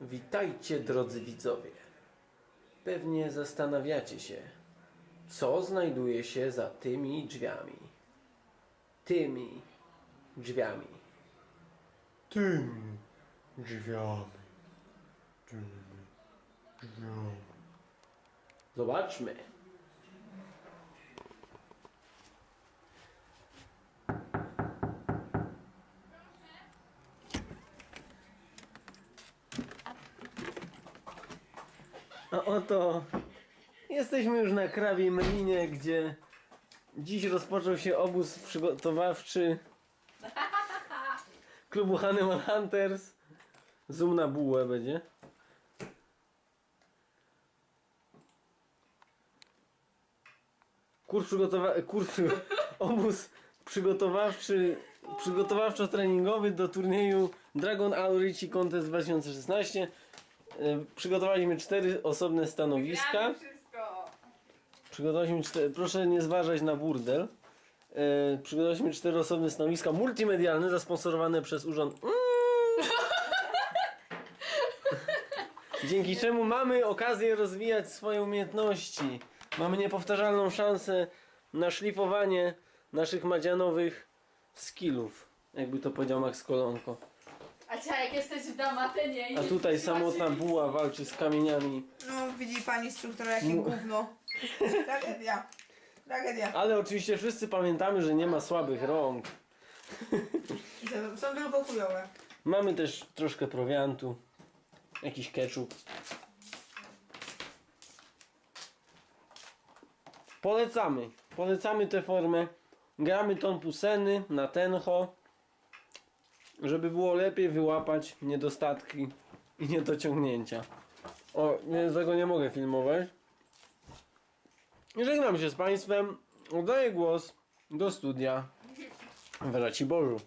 Witajcie drodzy widzowie. Pewnie zastanawiacie się, co znajduje się za tymi drzwiami. Tymi drzwiami. Tymi drzwiami. Tymi drzwiami. Zobaczmy. A oto jesteśmy już na krawie Melinie, gdzie dziś rozpoczął się obóz przygotowawczy klubu Hannibal Hunters. Zoom na bułę będzie. Kurs przygotowa... kurs... obóz przygotowawczy przygotowawczo-treningowy do turnieju Dragon Aurici Contest 2016. E, Przygotowaliśmy cztery osobne stanowiska. Gramy wszystko. Przygotowaliśmy cztery... Proszę nie zważać na burdel. E, Przygotowaliśmy cztery osobne stanowiska multimedialne zasponsorowane przez urząd. Mm. Dzięki czemu mamy okazję rozwijać swoje umiejętności. Mamy niepowtarzalną szansę na szlifowanie naszych madzianowych skillów. Jakby to powiedział Max Kolonko. A cię jak jesteś w Damatynie i A tutaj samotna buła walczy z kamieniami. No, widzi pani instruktora, jakie Mu- gówno. Tragedia. Tragedia. Ale oczywiście wszyscy pamiętamy, że nie ma słabych rąk. I to Są tylko chujowe. Mamy też troszkę prowiantu. Jakiś ketchup. Polecamy. Polecamy tę formę. Gramy ton puseny na tenho. Żeby było lepiej wyłapać niedostatki i niedociągnięcia. O, więc tego nie mogę filmować. Żegnam się z Państwem. Oddaję głos do studia w Raciborzu.